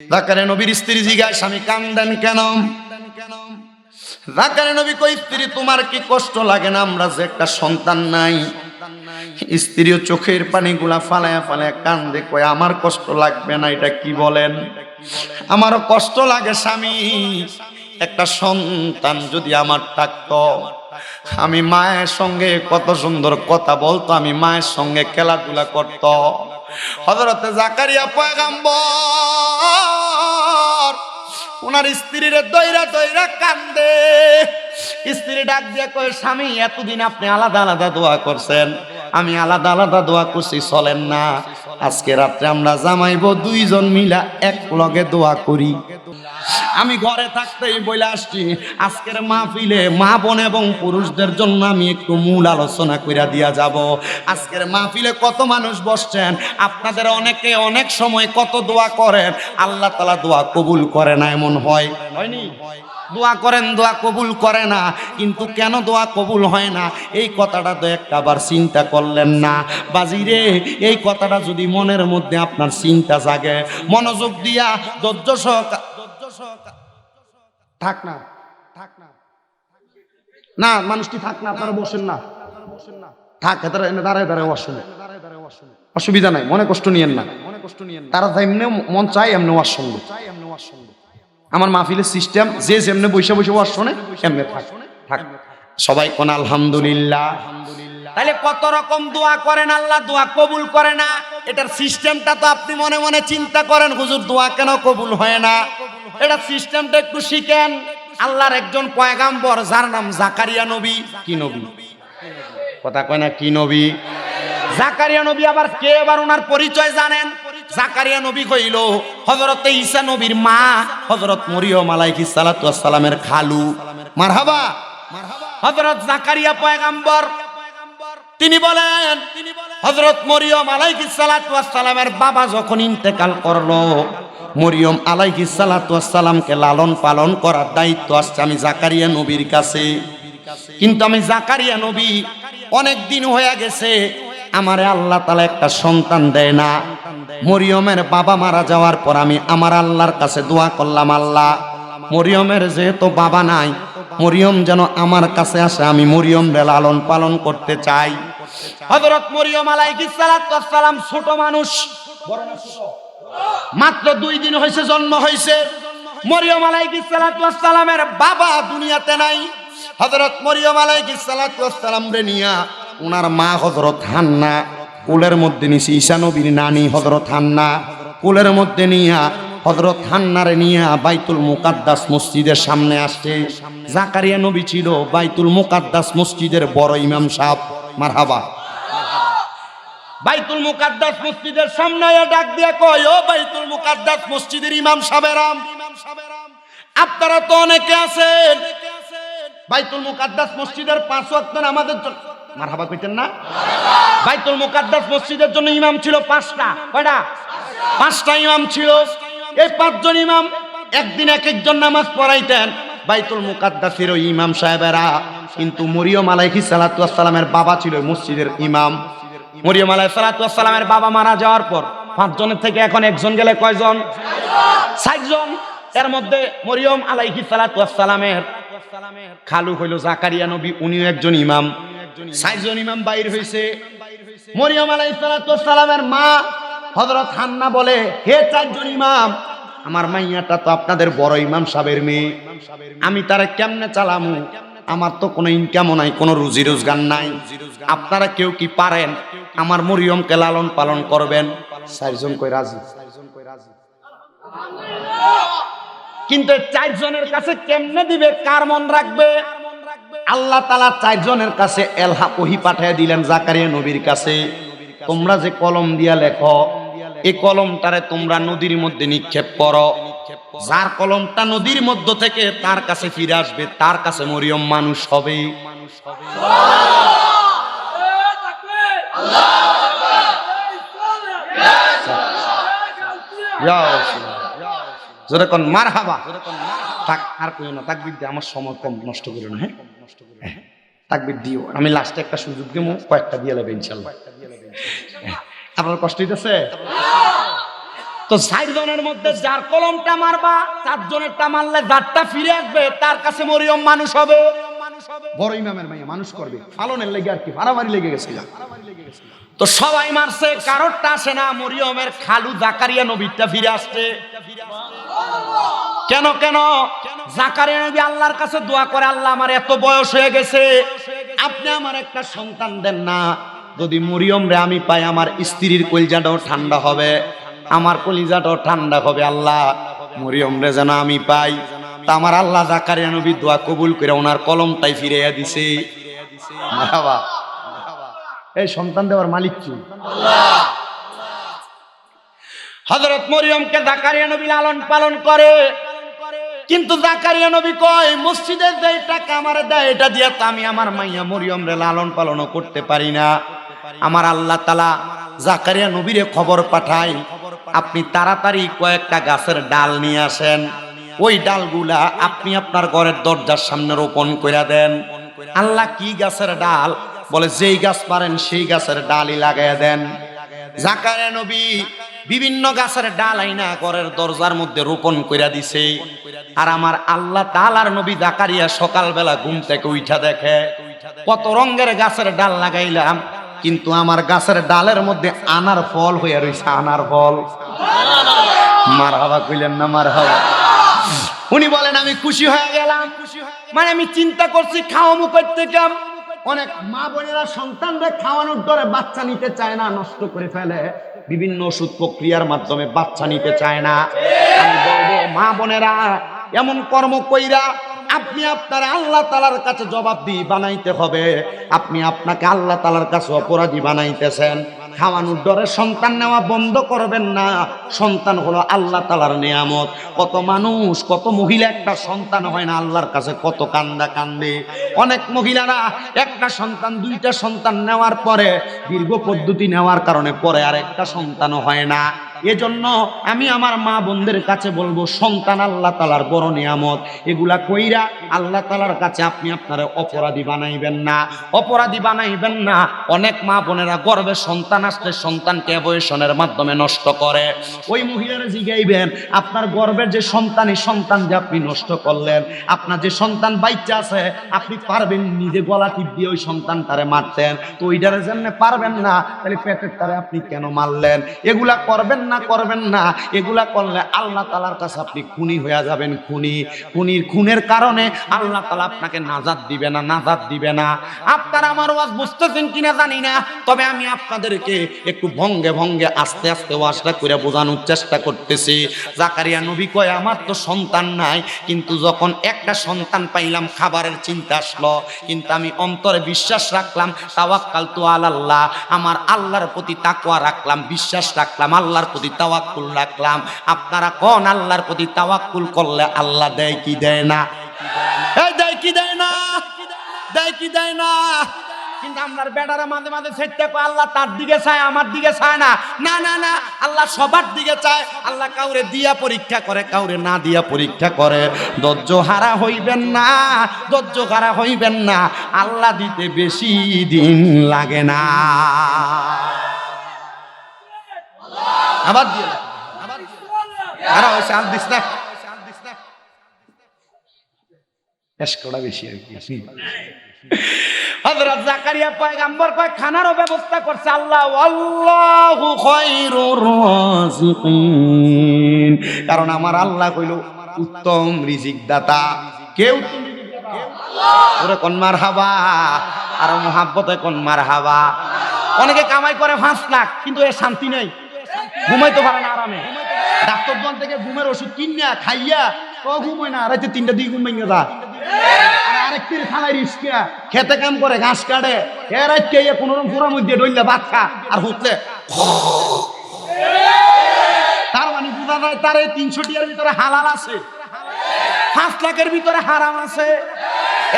জাকারে নবীর স্ত্রী জিজ্ঞাসা, স্বামী, কান্দেন কেন? জাকারে নবী কই স্ত্রী, তোমার কি কষ্ট লাগে না? আমরা যে একটা সন্তান নাই। স্ত্রীও চোখের পানিগুলা ফালায়া ফালায়া কান্দে, কয়, আমার কষ্ট লাগবে না, এটা কি বলেন? আমারও কষ্ট লাগে, স্বামী। একটা সন্তান যদি আমার থাকতো, আমি মায়ের সঙ্গে কত সুন্দর কথা বলতো, আমি মায়ের সঙ্গে খেলাধুলা করত। হজরতে জাকারিয়া পয়গাম্বর ওনার স্ত্রীর দইরা দইরা কান্দে। স্ত্রী ডাক দিয়ে কয়ে, স্বামী, এতদিন আপনি আলাদা আলাদা দোয়া করছেন। আমি আলাদা আলাদা দোয়া করছি, চলেন না। আজকে রাত্রে আমরা জামাইব দুইজন মিলা এক লগে দোয়া করি। আমি ঘরে থাকতেই বলে আসছি। আজকের মাহফিলে মা বোন এবং পুরুষদের জন্য আমি একটু মূল আলোচনা কইরা দিয়া যাব। আজকের মাহফিলে কত মানুষ বসছেন? আপনাদের অনেকে অনেক সময় কত দোয়া করেন? আল্লাহ তালা দোয়া কবুল করে না, এমন হয়? হয়নি? দোয়া করেন, দোয়া কবুল করে না, কিন্তু কেন দোয়া কবুল হয় না? এই কথাটা তো একটাবার চিন্তা করলেন না। বাজিরে এই কথাটা যদি মনের মধ্যে আপনার চিন্তা জাগে, মনোযোগ দিয়া ধৈর্য সহকার থাক না থাক না। মানুষটি থাক না, আপনারা বসেন না। থাক দাঁড়ায় দাঁড়ায় অসুবিধা নাই, মনে কষ্ট নিয়েন না। মনে কষ্ট নিয়েন তারা যেমনি মন চাই এমনি ওয়াশ শুনব। আমার মাহফিলের সিস্টেম যে যেমনি বসে বসে ওয়াশ শোনে, এমনি থাক। থাক। সবাই কোন আলহামদুলিল্লাহ। তাহলে কত রকম দোয়া করেন আল্লাহ, দোয়া কবুল করে না? এটার সিস্টেমটা তো আপনি মনে মনে চিন্তা করেন, হুজুর, দোয়া কেন কবুল হয় না? এটা সিস্টেমটা একটু শিখেন। আল্লাহর একজন পয়গাম্বর যার নাম জাকারিয়া নবী। কি নবী? কথা কয় না কি নবী? জাকারিয়া নবী আবার কে? এবার ওনার পরিচয় জানেন। জাকারিয়া নবী কইল হযরত ঈসা নবীর মা হযরত মরিয়ম আলাইহিস সালাতু ওয়াস সালামের খালু। মারহাবা। হযরত জাকারিয়া পয়গাম্বর। তিনি বলেন, হযরত মরিয়ম আলাইহিস সালাতু ওয়াস বাবা যখন ইন্তেকাল করল, মরিয়ম আলাইহিস সালাতু ওয়াস লালন পালন করার দায়িত্ব আসছে আমি জাকারিয়া নবীর কাছে। কিন্তু আমি জাকারিয়া নবী অনেক দিন হয়ে গেছে, আমারে আল্লাহ তালা একটা সন্তান দেয় না। মরিয়মের বাবা মারা যাওয়ার পর আমি আমার আল্লাহর কাছে দোয়া করলাম, আল্লাহ, মরিয়মের যেহেতু বাবা নাই, মরিয়ম যেন আমার কাছে আসে, আমি মরিয়ম লালন পালন করতে চাই। হযরত মরিয়ম আলাইহিস সালাতু সালাম ছোট মানুষ? মাত্র দুই দিন হয়েছে জন্ম হয়েছে মরিয়ম আলাইহিস সালাতু বাবা দুনিয়াতে নাই। হযরত মরিয়ম ওয়াস রে নিয়া ওনার মা হযরত হান্না, কুলের মধ্যে নিছি ঈশা নবীর নানি হযরত হান্না, কুলের মধ্যে নিয়া হযরত হান্নারে নিয়া বাইতুল মুকাদ্দাস মসজিদের সামনে আসছে। জাকারিয়া নবী ছিল বাইতুল মুকাদ্দাস মসজিদের বড় ইমাম সাহেব। মারহাবা। বাইতুল মুকাদ্দাস মসজিদের সামনে ডাক দিয়ে কয়, ও বাইতুল মুকাদ্দাস মসজিদের ইমাম সাবেরাম আপনারা তো অনেকে আছেন। বাইতুল মুকাদ্দাস মসজিদের পাঁচ ওয়াক্ত আমাদের জন্য মারহাবা কইতেন না? বাইতুল মুকাদ্দাস মসজিদের জন্য ইমাম ছিল পাঁচটা। কয়টা? পাঁচটা ইমাম ছিল। এই পাঁচজন ইমাম একদিন এক একজন নামাজ পড়াইতেন। বাইতুল মুকাদ্দাসের ওই ইমাম সাহেবেরা। কিন্তু মরিয়ম আলাইহিস সালাতু ওয়াস সালামের বাবা ছিল মসজিদের ইমাম। মরিয়ম আলাইহিস সালাতু ওয়াস সালামের বাবা মারা যাওয়ার পর পাঁচজনের থেকে এখন একজন গেলে কয়জন? ষাটজন এর মধ্যে মরিয়ম আলাইহিস সালাতু ওয়াস সালামের খালু হইল জাকারিয়া নবী, উনিও একজন ইমাম। ষাটজন ইমাম বাইর হইছে। মরিয়ম আলাইহিস সালাতু ওয়াস সালামের মা হযরত হান্না বলে, হে চারজন ইমাম আমার মাইয়াটা তো আপনাদের বড় ইমাম সাহেবের মেয়ে। আমি তারা কেমনে চালামু? আমার তো কোনো ইনকামও নাই, কোনো রুজি রোজগার নাই। আপনারা কেউ কি পারেন? আমার মরিয়মকে লালন পালন করবেন। চারজন কই রাজি? কিন্তু চারজনের কাছে কেমনে দিবে? কার মন রাখবে? আল্লাহ তালা চারজনের কাছে এলহা ওহি পাঠিয়ে দিলেন জাকারিয়া নবীর কাছে। তোমরা যে কলম দিয়া লেখো এই কলমটারে তোমরা নদীর মধ্যে নিক্ষেপ করো। যার কলমটা নদীর মধ্য থেকে তার কাছে ফিরে আসবে, তার কাছে মরিয়ম মানুষ হবে। যেরকম মার হাবা তাক আর কইও না তাক বিদ্যা আমার সময় কম, নষ্ট করো না হ্যাঁ? নষ্ট করো হ্যাঁ তাকবির দিও। আমি লাস্টে একটা সুযোগ দিব কয়েকটা দিয়ে নেবে ইনশাল্লাহ। আপনার কষ্ট হইতেছে? তো ষাট জনের মধ্যে যার কলমটা মারবা, চার জনেরটা মারলে যারটা ফিরে আসবে, তার কাছে মরিয়ম মানুষ হবে। বড় ইমামের মাইয়া মানুষ করবে। ফালনের লেগে আর কি? ফারামারি লেগে গেছিল তো সবাই মারছে, কারোরটা আসে না, মরিয়মের খালু জাকারিয়া নবীরটা ফিরে আসছে। কেন কেন? জাকারিয়া নবী আল্লাহর কাছে দোয়া করে, আল্লাহ আমার এত বয়স হয়ে গেছে। আপনি আমার একটা সন্তান দেন না। যদি মরিয়ম রে আমি পাই, আমার স্ত্রীর কলিজাটাও ঠান্ডা হবে, আমার কলিজাটাও ঠান্ডা হবে আল্লাহ। মরিয়ম রে যেন আমি পাই, তা আমার আল্লাহ জাকারিয়া নবী দোয়া কবুল করে ওনার কলমটাই ফিরাইয়া দিছে। এই সন্তান দেওয়ার মালিক কি? হজরত মরিয়মকে জাকারিয়া নবী লালন পালন করে। কিন্তু জাকারিয়া নবী কয় মসজিদের যে টাকা আমার দেয়, এটা দিয়ে তো আমি আমার মাইয়া মরিয়ম রে লালন পালনও করতে পারি না। আমার আল্লাহ তালা জাকারিয়া নবীরে খবর পাঠাই আপনি তাড়াতাড়ি কয়েকটা গাছের ডাল নিয়ে আসেন। ওই ডালগুলা আপনি আপনার ঘরের দরজার সামনে রোপণ করে দেন। আল্লাহ কি গাছের ডাল? বলে, যেই গাছ পারেন সেই গাছের ডালই লাগাই দেন। জাকারিয়া নবী বিভিন্ন গাছের ডাল আইনা ঘরের দরজার মধ্যে রোপণ কইরা দিছে। আর আমার আল্লাহ তালার নবী জাকারিয়া সকালবেলা ঘুম থেকে উঠা দেখে, কত রঙের গাছের ডাল লাগাইলাম। কিন্তু আমার গাছের ডালের মধ্যে আনার ফল হইয়া রইছে, আনার ফল। মার হাবা কইলেন না মার হাবা উনি বলেন, আমি খুশি হয়ে গেলাম। মানে আমি চিন্তা করছি খাওয়া মুখ থেকে অনেক মা বোনেরা সন্তানদের খাওয়ানোর ডরে বাচ্চা নিতে চায় না, নষ্ট করে ফেলে। বিভিন্ন ওষুধ প্রক্রিয়ার মাধ্যমে বাচ্চা নিতে চায় না। আমি বলব, মা বোনেরা, এমন কর্ম কইরা আপনি আপনার আল্লাহ তালার কাছে জবাবদিহি বানাইতে হবে। আপনি আপনাকে আল্লাহ তালার কাছে অপরাধী বানাইতেছেন। খাওয়ানোর ডরে সন্তান নেওয়া বন্ধ করবেন না। সন্তান হলো আল্লাহ তালার নিয়ামত। কত মানুষ, কত মহিলা একটা সন্তান হয় না আল্লাহর কাছে কত কান্দা কান্দে। অনেক মহিলারা একটা সন্তান, দুইটা সন্তান নেওয়ার পরে দীর্ঘ পদ্ধতি নেওয়ার কারণে পরে আর একটা সন্তানও হয় না। এজন্য আমি আমার মা বোনদের কাছে বলব, সন্তান আল্লাহ তালার বড় নিয়ামত। এগুলা কইরা আল্লাহ তালার কাছে আপনি আপনার অপরাধী বানাইবেন না। অপরাধী বানাইবেন না। অনেক মা বোনেরা গর্বে সন্তান আসলে সন্তানকে অবয়সনের মাধ্যমে নষ্ট করে। ওই মহিলারা জিগাইবেন, আপনার গর্বের যে সন্তান এই সন্তান যে আপনি নষ্ট করলেন, আপনার যে সন্তান বাচ্চা আছে, আপনি পারবেন নিজে গলা টিপ দিয়ে ওই সন্তান তারে মারতেন। তো ওইটারে জন্য পারবেন না, তাহলে পেটের তারে আপনি কেন মারলেন? এগুলা করবেন না করবেন না, এগুলা করলে আল্লাহ তালার কাছে আপনি খুনি হয়ে যাবেন, খুনি। খুনির খুনের কারণে আল্লাহ তালা আপনাকে নাজাদ দিবে না নাজাদ দিবে না। আপনারা আমার ওয়াজ বুঝতেছেন কিনা জানি না, তবে আমি আপনাদেরকে একটু ভঙ্গে ভঙ্গে আস্তে আস্তে ওয়াজটা করে বোঝানোর চেষ্টা করতেছি। জাকারিয়া নবী কয়, আমার তো সন্তান নাই, কিন্তু যখন একটা সন্তান পাইলাম, খাবারের চিন্তা আসলো। কিন্তু আমি অন্তরে বিশ্বাস রাখলাম তাওয়াক্কাল তো আল্লাহ আমার আল্লাহর প্রতি তাকওয়া রাখলাম, বিশ্বাস রাখলাম, আল্লাহর প্রতি তাওয়াক্কুল রাখলাম। আপনারা কোন আল্লাহর প্রতি তাওয়াক্কুল করলে আল্লাহ দেয় কি দেয় না? এই দেয় কি দেয় না? দেয় কি দেয় না? কিন্তু আপনার বেটারা মাঝে মাঝে সেটতে কয় আল্লাহ তার দিকে চায়, আমার দিকে চায় না। না না না, আল্লাহ সবার দিকে চায়। আল্লাহ কাউরে দিয়া পরীক্ষা করে, কাউরে না দিয়া পরীক্ষা করে। ধৈর্য হারা হইবেন না, ধৈর্য হারা হইবেন না। আল্লাহ দিতে বেশি দিন লাগে না। আবার দিয়ে হারা হয়েছে আর দিস না। আর আল্লাহ। কারণ আমার আল্লাহ কইল উত্তম রিজিক দাতা কেউ ওরে কোন মার হাবা আর মোহাব্বতে কোন মার হাবা অনেকে কামাই করে পাঁচ লাখ, কিন্তু এর শান্তি নেই। ঘুমাইতে পারে না আরামে। ডাক্তারজন থেকে ঘুমের ওষুধ কিনিয়া খাইয়া, ও ঘুমায় না রাতে তিনটা দিকে ঘুম রিস্কা, খেতে কাম করে, ঘাস কাটে। এ কোনো রকম পুরার মধ্যে ডইলে ভাত খা, আর হুতলে। তার মানে যায় তার এই তিনশো টিয়ার ভিতরে হালাল আছে। পাঁচ লাখের ভিতরে হারাম আছে।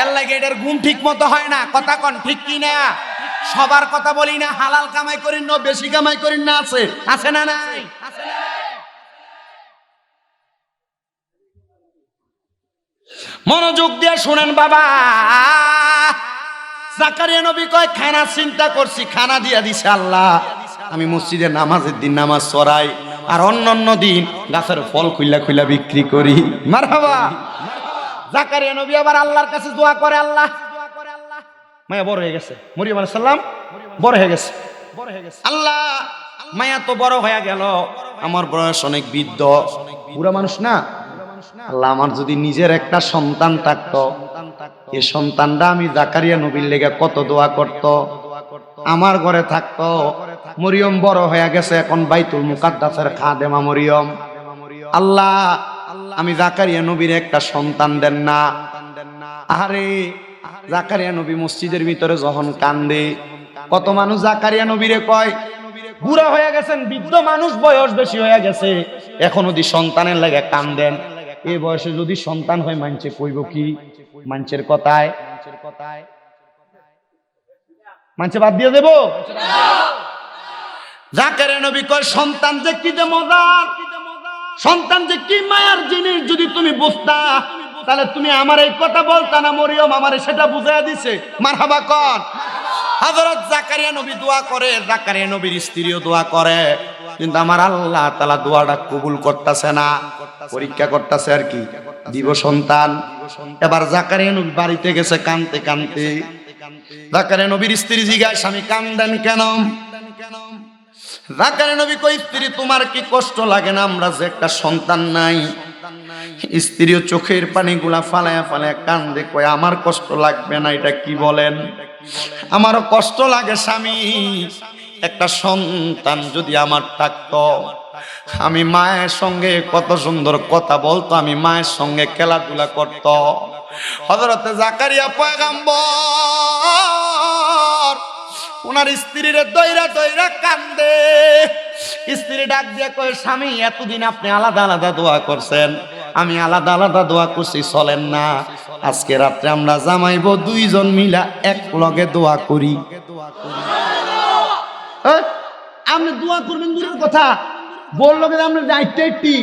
এর লাগে এটার গুণ ঠিক মতো হয় না, কথা কন, ঠিক কি না সবার কথা বলি না হালাল কামাই করেন না বেশি কামাই করেন না আছে? আছে না নাই? মনোযোগ দিয়ে শুনেন বাবা। জাকারিয়া নবী কয় খানা চিন্তা করছি খানা দিয়া দিছে আল্লাহ। আমি মসজিদে নামাজের দিন নামাজ চড়াই আর অন্য অন্য দিন গাছের ফল খুইলা খুইলা বিক্রি করি। মারহাবা। জাকারিয়া নবী আবার আল্লাহর কাছে দোয়া করে আল্লাহ মায়া বড় হয়ে গেছে। মরিয়ম আলাইহিস সালাম বড় হয়ে গেছে। বড় হয়ে গেছে আল্লাহ, মায়া তো বড় হয়ে গেল। আমার বয়স অনেক বৃদ্ধ। বুড়া মানুষ না? আল্লাহ, আমার যদি নিজের একটা সন্তান থাকতো এই সন্তানটা আমি জাকারিয়া নবীর লেগে কত দোয়া করত। আমার ঘরে থাকতো। মরিয়ম বড় হয়ে গেছে এখন বাইতুল মুকাদ্দাসের খাদেমা মরিয়ম। আল্লাহ, আমি জাকারিয়া নবীর একটা সন্তান দেন না। আরে জাকারিয়া নবী মসজিদের ভিতরে যখন কান্দে, কত মানুষ জাকারিয়া নবীরে কয়, বুড়া হয়ে গেছেন, বৃদ্ধ মানুষ বয়স বেশি হয়ে গেছে। এখন যদি সন্তানের লাগে কান্দেন এই বয়সে যদি সন্তান হয়, মানছে কইব কি? মানুষের কথায়? মানছে বাদ দিয়ে দেব? জাকারিয়া নবী কয়, সন্তান যে কি যে মজার, সন্তান যে কি মায়ার জিনিস যদি তুমি বুঝতা তাহলে তুমি আমার এই কথা বলতা না, মরিয়ম আমার সেটা বুঝাইয়া দিছে। মারহাবা কন হযরত জাকারিয়া নবী দোয়া করে, জাকারিয়া নবীর স্ত্রীও দোয়া করে। কিন্তু আমার আল্লাহ তালা দোয়াটা কবুল করতেছে না। পরীক্ষা করতেছে আর কি। দিব সন্তান। এবার জাকারিয়া নবী বাড়িতে গেছে কানতে কানতে। জাকারিয়া নবীর স্ত্রী জিজ্ঞাসা, স্বামী, কান্দেন কেন? জাকারিয়া নবী কই স্ত্রী, তোমার কি কষ্ট লাগে না? আমরা যে একটা সন্তান নাই। স্ত্রীও চোখের পানিগুলা ফালায়া ফালায়া কান্দে, কয়, আমার কষ্ট লাগবে না, এটা কি বলেন? আমারও কষ্ট লাগে স্বামী। একটা সন্তান যদি আমার থাকতো, আমি মায়ের সঙ্গে কত সুন্দর কথা বলতো, আমি মায়ের সঙ্গে খেলাধুলা করত। হজরতে জাকারিয়া পয়গাম্বর ওনার স্ত্রীর দইরা দইরা কান্দে। স্ত্রী ডাক দিয়ে কয়, স্বামী, এতদিন আপনি আলাদা আলাদা দোয়া করছেন। আমি আলাদা আলাদা দোয়া করছি, চলেন না। আজকে রাত্রে আমরা জামাইব দুইজন মিলা এক লগে দোয়া করি। আপনি দোয়া করবেন দূরের কথা। বলল যে যাইতে একটি,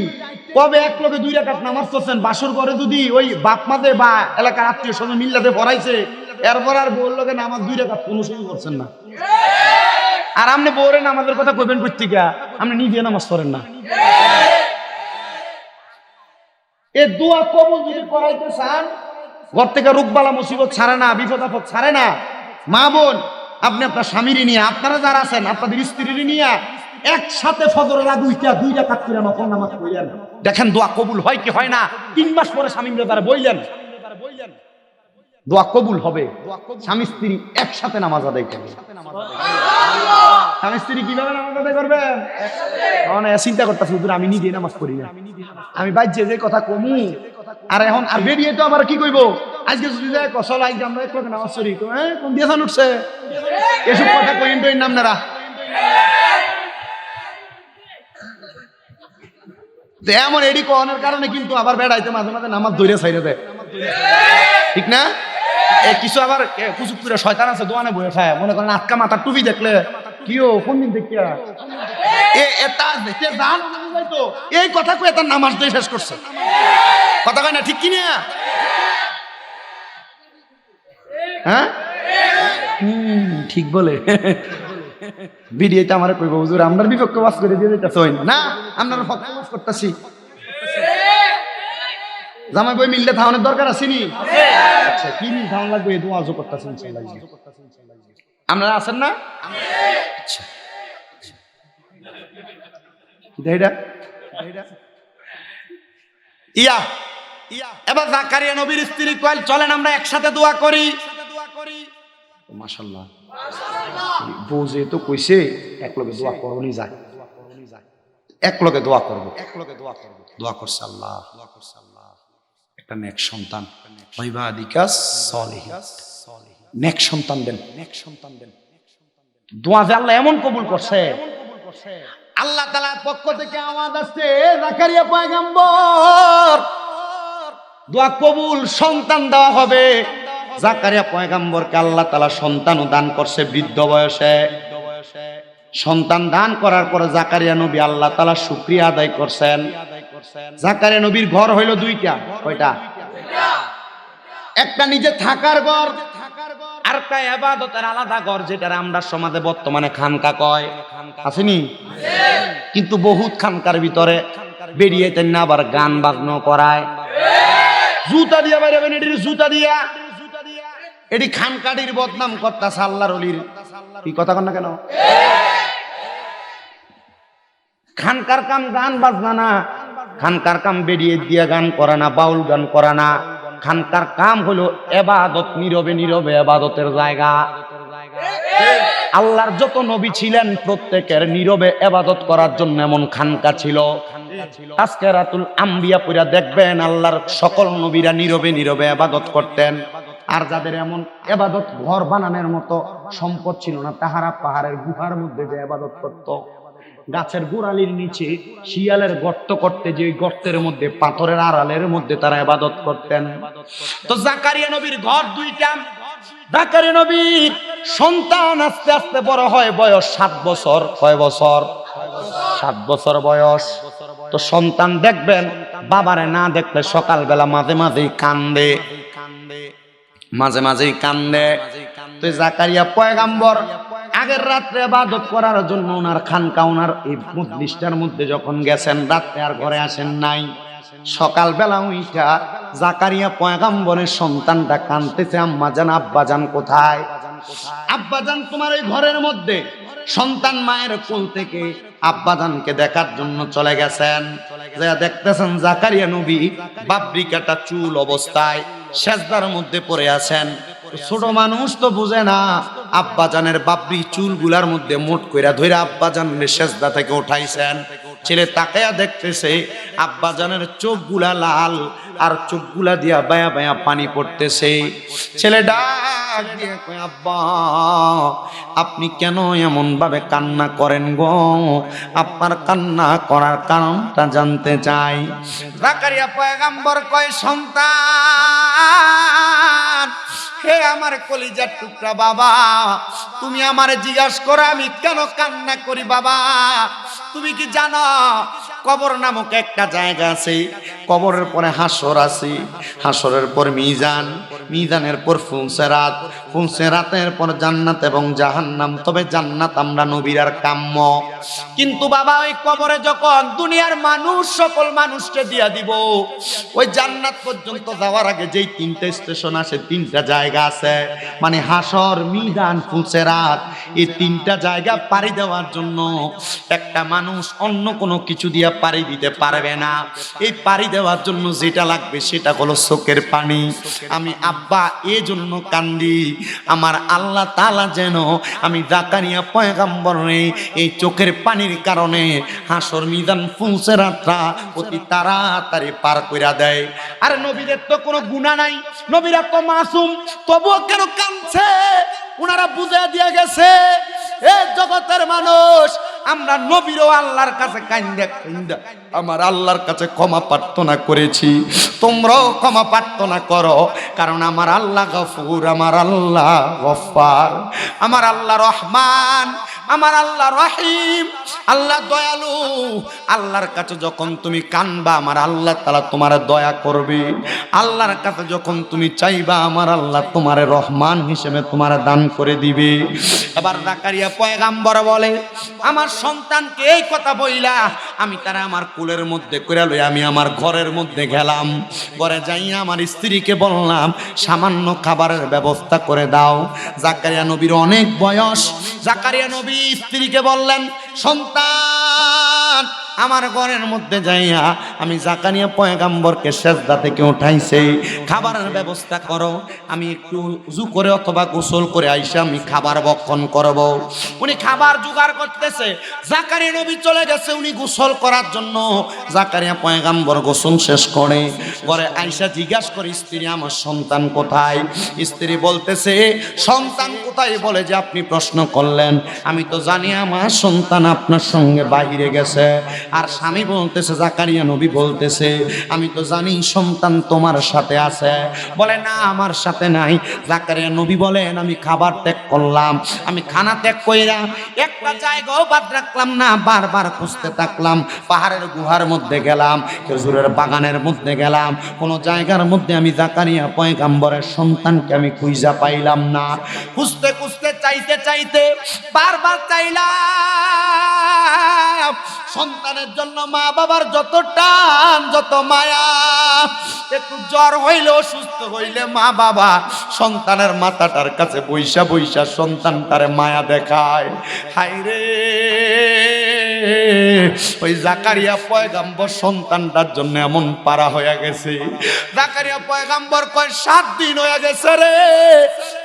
কবে এক লগে দুই রাকাত নামাজ পড়ছেন? বাসর ঘরে যদি ওই বাপ মাদে বা এলাকার আত্মীয় স্বজন মিল্লাতে পড়াইছে এরপর আর বলল যে নামাজ দুই রাকাত কোনো সময় করছেন না। আর আপনি বউরে নামাজের কথা কইবেন কর্তিকা আপনি নিজে নামাজ পড়েন না। এ কবুল যদি করাইতে চান, ঘর থেকে মুসিবত ছাড়ে না, বিপদ আপদ ছাড়ে না। মা বোন, আপনি আপনার স্বামীর নিয়ে, আপনারা যারা আছেন, আপনাদের স্ত্রীর নিয়ে একসাথে ফজরের আগে উইটা দুই করে নফল নামাজ দেখেন দোয়া কবুল হয় কি হয় না? তিন মাস পরে স্বামী তারা বইলেন। দোয়া কবুল হবে। স্বামী স্ত্রী একসাথে নামাজ আদায় করবে। স্বামী স্ত্রী কীভাবে নামাজ আদায় করবেন চিন্তা করতেছি হুজুর আমি নিজে নামাজ পড়ি না। আমি বাইজে যে কথা কমু। আর এখন আর বেরিয়ে তো আবার কি কইব? আজকে যদি যায় কসল আজকে আমরা এক লোক নামাজ পড়ি হ্যাঁ কোন দিয়ে উঠছে? এসব কথা কইন টইন নাম নারা। এমন এডি কনের কারণে কিন্তু আবার বেড়াইতে মাঝে মাঝে নামাজ ধরে ছাইরে দেয়। ঠিক না? কিছু আবার কুচুক শয়তান আছে দোকানে বয়ে খায় মনে করেন আটকা মাথার টুপি দেখলে কি ও কোন দিন দেখিয়া? এ এটা দেখে দান তো এই কথা কয়ে তার নামাজ দিয়ে শেষ করছে। কথা কয় না, ঠিক কি না হ্যাঁ ঠিক বলে। ভিডিওতে আমার কইব, হুজুর, আমরার বিপক্ষে বাস করে দিয়ে দিতেছে না? না আপনার পক্ষে বাস করতেছি। জামাই বই মিললে থাউনের দরকার আসেনি? আচ্ছা কি মিল থাউন লাগবে? এই দোয়া করতেছেন আপনারা আছেন না? আচ্ছা এটা ইয়া ইয়া। এবার জাকারিয়া নবীর স্ত্রী কয়েল চলেন আমরা একসাথে দোয়া করি। মাশাল্লাহ বউ যেহেতু কইছে এক লগে দোয়া করনি যায়। এক লগে দোয়া করব। এক লগে দোয়া করব। দোয়া করছে আল্লাহ। দোয়া করছে একটা নেক সন্তান। ইবাদিকাস সলিহিন। নেক সন্তান দেন। নেক সন্তান দেন। দোয়া যে আল্লাহ এমন কবুল করছে। আল্লাহ তালার পক্ষ থেকে আওয়াজ আসছে জাকারিয়া পয়গাম্বর। দোয়া কবুল সন্তান দেওয়া হবে। জাকারিয়া পয়গাম্বরকে আল্লাহ তালা সন্তানও দান করছে বৃদ্ধ বয়সে। সন্তান দান করার পরে জাকারিয়া নবী আল্লাহ তালা শুক্রিয়া আদায় করছেন। জাকারিয়া নবীর ঘর হইল দুইটা। কয়টা? একটা নিজে থাকার ঘর আর একটা এবাদতের আলাদা ঘর যেটা আমরা সমাজে বর্তমানে খানকা কয়। আসেনি? কিন্তু বহুত খানকার ভিতরে বেরিয়ে না, আবার গান বাজনো করায়। জুতা দিয়া বাইরে এটি জুতা দিয়া। এটি খানকাটির বদনাম কর্তা কি কথা কন না কেন? খানকার কাম গান বাজনা না খানকার কাম বেরিয়ে দিয়া গান করা না, বাউল গান করা না। খানকার কাম হলো এবাদত, নীরবে নীরবে এবাদতের জায়গা। আল্লাহর যত নবী ছিলেন, প্রত্যেকের নীরবে এবাদত করার জন্য এমন খানকা ছিল। আজকে রাতুল আম্বিয়া পুরা দেখবেন, আল্লাহর সকল নবীরা নীরবে নীরবে এবাদত করতেন। আর যাদের এমন এবাদত ঘর বানানোর মতো সম্পদ ছিল না, তাহারা পাহাড়ের গুহার মধ্যে যে এবাদত করত। গাছের গোড়ালির নিচে শিয়ালের গর্ত করতে যে গর্তের মধ্যে, পাথরের আড়ালের মধ্যে তারা এবাদত করতেন। তো জাকারিয়া নবীর ঘর দুইটা। জাকারিয়া নবীর সন্তান আস্তে আস্তে বড় হয় বয়স সাত বছর। ছয় বছর? সাত বছর বয়স। তো সন্তান দেখবেন, বাবারে না দেখলে সকালবেলা মাঝে মাঝেই কান্দে। মাঝে মাঝেই কান্দে। তো জাকারিয়া পয়গাম্বর আগের রাত্রে বাদত করার জন্য ওনার খানকা, ওনার এই মজলিসটার মধ্যে যখন গেছেন, রাত্রে আর ঘরে আসেন নাই। সকালবেলা উইটা জাকারিয়া পয়গাম্বরের সন্তানটা কানতেছে আম্মা জান, আব্বা জান কোথায়? আব্বাজান তোমার এই ঘরের মধ্যে। সন্তান মায়ের কোল থেকে আব্বাজানকে দেখার জন্য চলে গেছেন। যা দেখতেছেন জাকারিয়া নবী বাবরি কাটা চুল অবস্থায়, সেজদার মধ্যে পড়ে আছেন। ছোট মানুষ তো বুঝে না, আব্বাজানের বাবরি চুলগুলার মধ্যে মোট কইরা ধইরা আব্বাজানের সেজদা থেকে উঠাইছেন। ছেলে তাকায়া দেখতেছে আব্বাজানের চোখগুলা লাল আর চোখগুলা দিয়া বায়া বায়া পানি পড়তেছে। ছেলে ডাক দিয়ে আব্বা, আপনি কেন এমন ভাবে কান্না করেন গো? আপনার কান্না করার কারণটা জানতে চাই। জাকারিয়া পয়গাম্বর কয়, সন্তান, হে আমার কলিজার টুকরা বাবা, তুমি আমারে জিজ্ঞাসা করো, আমি কেন কান্না করি বাবা? তুমি কি জানো কবর নামক একটা জায়গা আছে। কবরের পরে হাসর আছে। হাসরের পর মিজান, মিজানের পর ফুলসেরাত ফুলসেরাতের পর জান্নাত এবং জাহান্নাম, তবে জান্নাত আমরা নবীরার কাম্য। কিন্তু বাবা, ওই কবরে যখন দুনিয়ার মানুষ, সকল মানুষকে দিয়া দিব, ওই জান্নাত পর্যন্ত যাওয়ার আগে যেই তিনটা স্টেশন আছে, তিনটা জায়গা আছে। মানে হাসর, মিজান ফুলসেরাত এই তিনটা জায়গা পাড়ি দেওয়ার জন্য একটা মানুষ অন্য কোনো কিছু দিয়ে পাড়ি দিতে পারবে না। এই পাড়ি দেওয়ার জন্য যেটা লাগবে সেটা হলো চোখের পানি। আমি আব্বা এই জন্য কান্দি, আমার আল্লাহ তালা যেন আমি জাকারিয়া পয়গাম্বরে এই চোখের পানির কারণে হাসর মিদান ফুলসে রাতটা অতি তাড়াতাড়ি পার কইরা দেয়। আর নবীদের তো কোনো গুণা নাই, নবীরা তো মাসুম, তবুও কেন কাঁদছে? ওনারা বুঝে দিয়ে গেছে, এ জগতের মানুষ আমরা নবীরও আল্লাহর কাছে কান্দা কান্দা আমার আল্লাহর কাছে ক্ষমা প্রার্থনা করেছি। তোমরাও ক্ষমা প্রার্থনা করো, কারণ আমার আল্লাহ গফুর, আমার আল্লাহ গফার, আমার আল্লাহ রহমান। আমার আল্লাহ রহিম, আল্লাহ দয়ালু। আল্লাহর কাছে যখন তুমি কানবা, আমার আল্লাহ তালা তোমার দয়া করবে। আল্লাহর কাছে যখন তুমি চাইবা, আমার আল্লাহ তোমার রহমান হিসেবে তোমার দান করে দিবে। এবার জাকারিয়া পয়গাম্বর বলে, আমার সন্তানকে এই কথা বইলা, আমি তারা আমার কুলের মধ্যে করে লই আমি আমার ঘরের মধ্যে গেলাম। ঘরে যাইয়া আমার স্ত্রীকে বললাম, সামান্য খাবারের ব্যবস্থা করে দাও। জাকারিয়া নবীর অনেক বয়স জাকারিয়া নবী স্ত্রীকে বললেন সন্তান আমার ঘরের মধ্যে যাইয়া আমি জাকারিয়া পয়গাম্বরকে সেজদা থেকে উঠাইছে। খাবারের ব্যবস্থা করো। আমি একটু উজু করে অথবা গোসল করে আইসা আমি খাবার বক্ষণ করব। উনি খাবার জোগাড় করতেছে। জাকারিয়া নবী চলে গেছে, উনি গোসল করার জন্য। জাকারিয়া পয়গাম্বর গোসল শেষ করে। ঘরে আইসা জিজ্ঞাসা করে, স্ত্রী, আমার সন্তান কোথায়? স্ত্রী বলতেছে, সন্তান কোথায়? বলে যে, আপনি প্রশ্ন করলেন। আমি তো জানি আমার সন্তান আপনার সঙ্গে বাইরে গেছে। আর স্বামী বলতেছে, জাকারিয়া নবী বলতেছে, আমি তো জানি সন্তান তোমার সাথে আছে। বলে, না, আমার সাথে নাই। জাকারিয়া নবী বলেন, আমি খাবার ত্যাগ করলাম, আমি খানা ত্যাগ কইরা একটা জায়গাও বাদ রাখলাম না, বারবার খুঁজতে থাকলাম, পাহাড়ের গুহার মধ্যে গেলাম, খেজুরের বাগানের মধ্যে গেলাম, কোন জায়গার মধ্যে আমি জাকারিয়া পয়গাম্বরের সন্তানকে আমি খুঁজা পাইলাম না। খুঁজতে খুঁজতে, চাইতে চাইতে বারবার চাইলাম, সন্তানের জন্য মা বাবার যত টান যত মায়া। একটু জ্বর হইলে, অসুস্থ হইলে মা বাবা সন্তানের মাথাটার কাছে বৈশা বৈশা সন্তানটারে মায়া দেখায়। হাইরে ওই জাকারিয়া পয়গাম্বর সন্তানটার জন্য এমন পারা হয়ে গেছে। জাকারিয়া পয়গাম্বর কয়, সাত দিন হয়ে গেছে রে।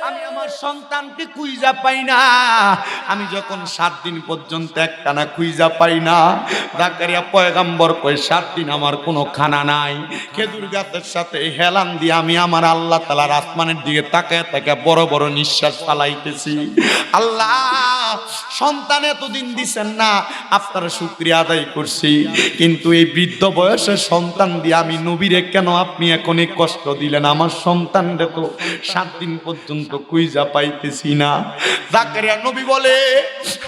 আমি আমার সন্তানকে কুইজা পাই না। আমি যখন সাত দিন পর্যন্ত একটানা কুইজা পাই না, জাকারিয়া পয়গাম্বর কয়, সাত দিন আমার কোনো খানা নাই। খেজুর গাছের সাথে হেলান দিয়ে আমি আমার আল্লাহ তালার আসমানের দিকে তাকায় তাকে বড় বড় নিঃশ্বাস ফালাইতেছি। আল্লাহ! সন্তান এতদিন দিছেন না, আপনার শুক্রিয়া আদায় করছি। কিন্তু এই বৃদ্ধ সন্তান দিয়ে আমি নবীরে কেন আপনি এখন কষ্ট দিলেন? আমার সাত দিন পর্যন্ত কুইজা পাইতেছি না। জাকারিয়া নবী বলে,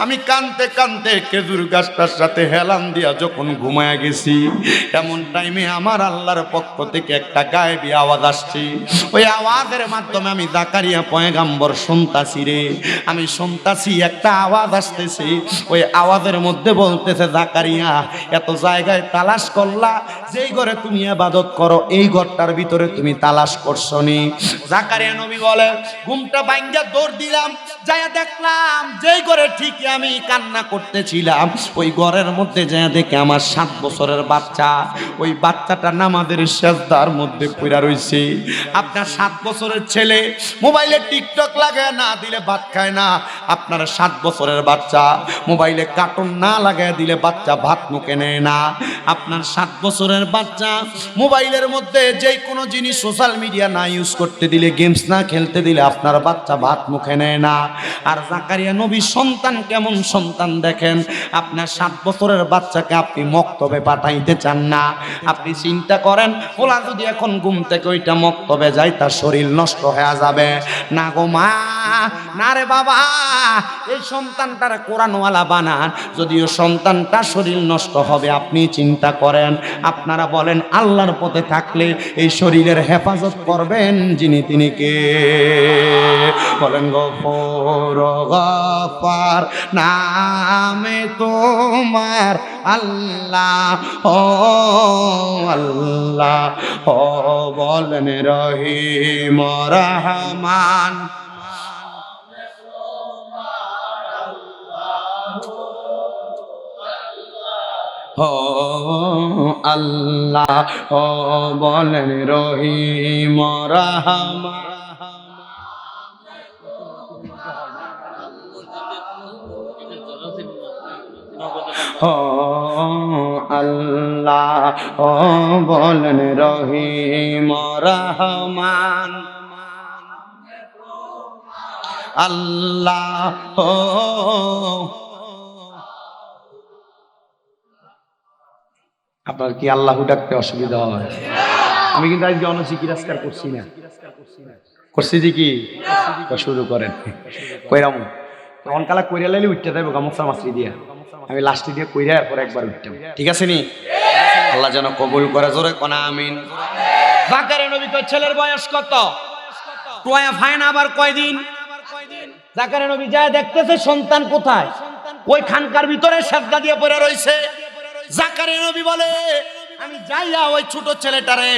আমি কানতে কানতে খেজুর গাছটার সাথে হেলান দিয়া যখন ঘুমায়া গেছি, এমন টাইমে আমার আল্লাহর পক্ষ থেকে একটা গায়েবী আওয়াজ আসছে। ওই আওয়াজের মাধ্যমে আমি জাকারিয়া পয়গাম্বর শুনতাছি রে। আমি শুনতাছি একটা আওয়াজ আসতেছে, ওই আওয়াজের মধ্যে বলতেছে, জাকারিয়া, এত জায়গায় তালাশ করলা, যেই ঘরে তুমি আবাদত করো, এই ঘরটার ভিতরে তুমি তালাশ করছ নি জাকারিয়া নবী বলে, ঘুমটা ভাঙ্গা দৌড় দিলাম, যাইয়া দেখলাম যেই ঘরে ঠিকই আমি কান্না করতেছিলাম, ওই ঘরের মধ্যে যাইয়া দেখে আমার সাত বছরের বাচ্চা, ওই বাচ্চাটা নামাদের শেষদার মধ্যে পড়া রইছে। আপনার সাত বছরের ছেলে মোবাইলে টিকটক লাগে না, দিলে ভাত খায় না, আপনার সাত বছরের বাচ্চা, মোবাইলে কার্টুন না লাগায় দিলে বাচ্চা ভাত মুখে নেয় না। আপনার সাত বছরের বাচ্চা, মোবাইলের মধ্যে যে কোনো জিনিস সোশ্যাল মিডিয়া না ইউজ করতে দিলে গেমস না খেলতে দিলে আপনার বাচ্চা ভাত মুখে নেয় না। আর জাকারিয়া নবী সন্তান কেমন সন্তান দেখেন? আপনার সাত বছরের বাচ্চাকে আপনি মক্তবে পাঠাইতে চান না। আপনি চিন্তা করেন ওলা যদি এখন ঘুম থেকে ওইটা মক্তবে যায়, তার শরীর নষ্ট হয়ে যাবে। না গো মা, না রে বাবা, এই সন্তানটার কোরআনওয়ালা বানান, যদিও সন্তানটা শরীর নষ্ট হবে, আপনি চিন্তা করেন। আপনারা বলেন, আল্লাহর পথে থাকলে এই শরীরের হেফাজত করবেন যিনি তিনি কে? বলেন, গফর নামে তোমার আল্লাহ, ও আল্লাহ, ও বলেন রহিম রহমান। ও আল্লাহ ও বলেন রহিম রহমান ও আল্লাহ ও বলেন রহিম রহমান আল্লাহ ও আপনার কি আল্লাহ ডাকতে অসুবিধা হয়? আমি কিন্তু আজকে অনসিকিরাস্কার করছি না। করছি যে কি? শুরু করেন। কইরাম অনকালা কইরা লাইলে উঠতে দেবো গামছা মাছরি দিয়া। আমি লাস্টে দিয়ে কইরা এরপর একবার উঠতাম ঠিক আছে নি? আল্লাহ যেন কবুল করে জোরে কোনা আমিন। জাকারে নবী কয় ছেলের বয়স কত? টয়া ফাইন আবার কয়দিন? জাকারে নবী যায় দেখতেছে সন্তান কোথায়? ওই খানকার ভিতরে সাজদা দিয়ে পড়ে রইছে। জাকারে নবী বলে, আমি ওই ছোট ছেলেটারে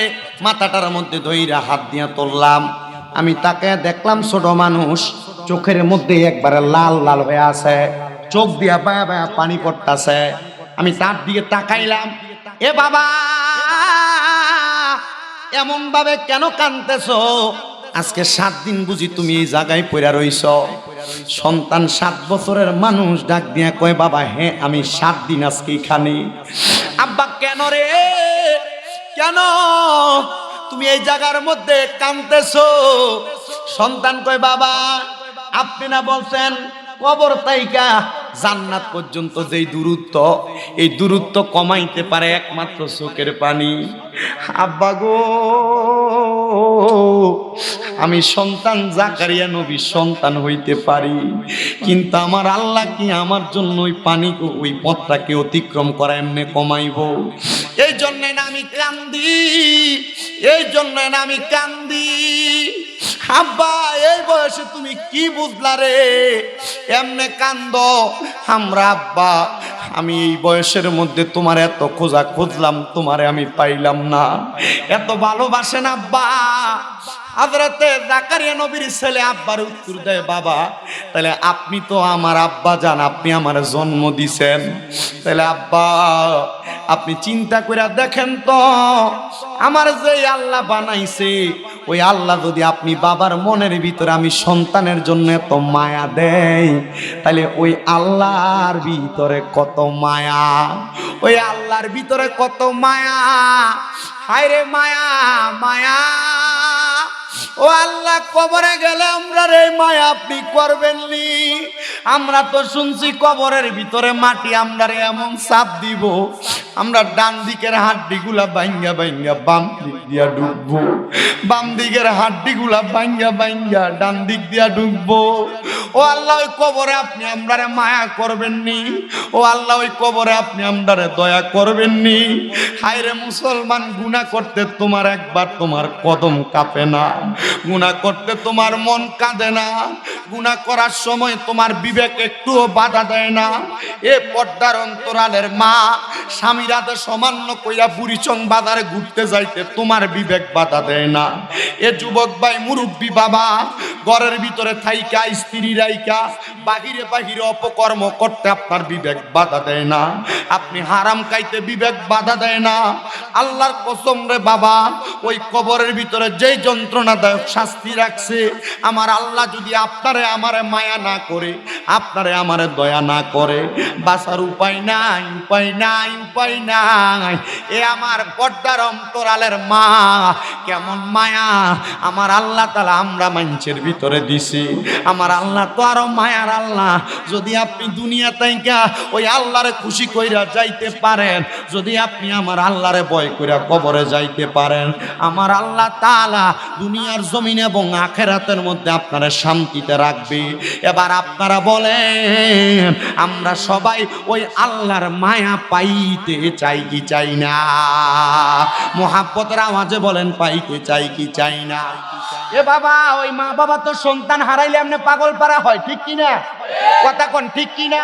মাথাটার মধ্যে ধইরা হাত দিয়া তুললাম। আমি তাকে দেখলাম ছোট মানুষ, চোখের মধ্যে একবারে লাল লাল হয়ে আছে, চোখ দিয়া বায়া বায়া পানি পড়তাছে। আমি তার দিকে তাকাইলাম, এ বাবা এমন ভাবে কেন কানতেছো? আজকে সাত দিন বুঝি তুমি এই জায়গায় পড়া রইছ। সন্তান সাত বছরের মানুষ ডাক দিয়া কয়, বাবা হ্যাঁ আমি সাত দিন আজকে এখানে। আব্বা, কেন রে? কেন? তুমি এই জায়গার মধ্যে কানতেছো সন্তান কয়, বাবা, আপনি না বলছেন কবর তাইকা জান্নাত পর্যন্ত যেই দূরত্ব, এই দূরত্ব কমাইতে পারে একমাত্র চোখের পানি। আব্বা গো, আমি সন্তান জাকারিয়া নবী সন্তান হইতে পারি, কিন্তু আমার আল্লাহ কি আমার জন্য ওই পানি ওই পথটাকে অতিক্রম করা এমনি কমাইব? এই জন্য না আমি কান্দি, এই জন্য না আমি কান্দি। আব্বা এই বয়সে তুমি কি বুঝলা রে? এমনে কান্দ, আমরা আব্বা, আমি এই বয়সের মধ্যে তোমার এত খোঁজা খুঁজলাম, তোমারে আমি পাইলাম না। এত ভালোবাসেন আব্বা। হাজরাতে জাকারিয়া নবীর ছেলে আব্বার উত্তর দেয়, বাবা, তাহলে আপনি তো আমার আব্বা যান আপনি আমার জন্ম দিছেন। তাহলে আব্বা, আপনি চিন্তা করে দেখেন তো, আমার যে আল্লাহ বানাইছে, ওই আল্লাহ যদি আপনি বাবার মনের ভিতরে আমি সন্তানের জন্য এত মায়া দেয় তাহলে ওই আল্লাহর ভিতরে কত মায়া? ওই আল্লাহর ভিতরে কত মায়া? হায় রে মায়া মায়া! ও আল্লাহ, কবরে গেলে আমরা রে মায়া আপনি করবেন নি? আমরা তো শুনছি কবরের ভিতরে মাটি, আমরা রে এমন সাপ দিব। আমরা ডান দিকের হাড্ডিগুলা বাইঙ্গা বাইঙ্গা বাম দিক দিয়া ডুববো। বাম দিকের হাড্ডিগুলা বাইঙ্গা বাইঙ্গা ডান দিক দিয়া ডুববো। ও আল্লাহ, ওই কবরে আপনি আমরারে মায়া করবেন নি ও আল্লাহ, ওই কবরে আপনি আমরারে দয়া করবেন নি হায়রে মুসলমান, গুনাহ করতে তোমার একবার তোমার কদম কাঁপে না। গুনাহ করতে তোমার মন কাঁদে না। গুনাহ করার সময় তোমার বিবেক একটুও বাধা দেয় না। এ পর্দার অন্তরালের মা স্বামীরাতে সামান্য কইরা বুড়িচং বাজারে ঘুরতে যাইতে তোমার বিবেক বাধা দেয় না। এ যুবক ভাই, মুরব্বী বাবা, ঘরের ভিতরে থাইকা, স্ত্রী রাইকা, বাহিরে বাহিরে অপকর্ম করতে আপনার বিবেক বাধা দেয় না। আপনি হারাম খাইতে বিবেক বাধা দেয় না। আল্লাহর কসম রে বাবা, ওই কবরের ভিতরে যেই যন্ত্রণাদায়ক শাস্তি রাখছে, আমার আল্লাহ যদি আপনারে, আমারে মায়া না করে, আপনারে আমারে দয়া না করে বাসার উপায় নাই উপায় নাই, উপায় নাই। এ আমার পর্দার অন্তরালের মা। কেমন মায়া। আমার আল্লাহ তালা আমরা ভিতরে দিছি। আমার আল্লাহ তো আরও মায়ার আল্লাহ। যদি আপনি দুনিয়া তাইকা ওই আল্লাহরে খুশি কইরা যাইতে পারেন, যদি আপনি আমার আল্লাহরে ভয় কইরা কবরে যাইতে পারেন, আমার আল্লাহ তাআলা দুনিয়ার জমিন এবং আখেরাতের মধ্যে আপনারা শান্তিতে রাখবে। এবার আপনারা বলেন, আমরা সবাই ওই আল্লাহর মায়া পাইতে চাই, কি চাই না? মোহাব্বতের আওয়াজে বলেন পাইতে চাই, কি চাই না? এ বাবা, ওই মা বাবা তো সন্তান হারাইলে এমনি পাগল পারা হয়, ঠিক কিনা? কথা কন, ঠিক কিনা?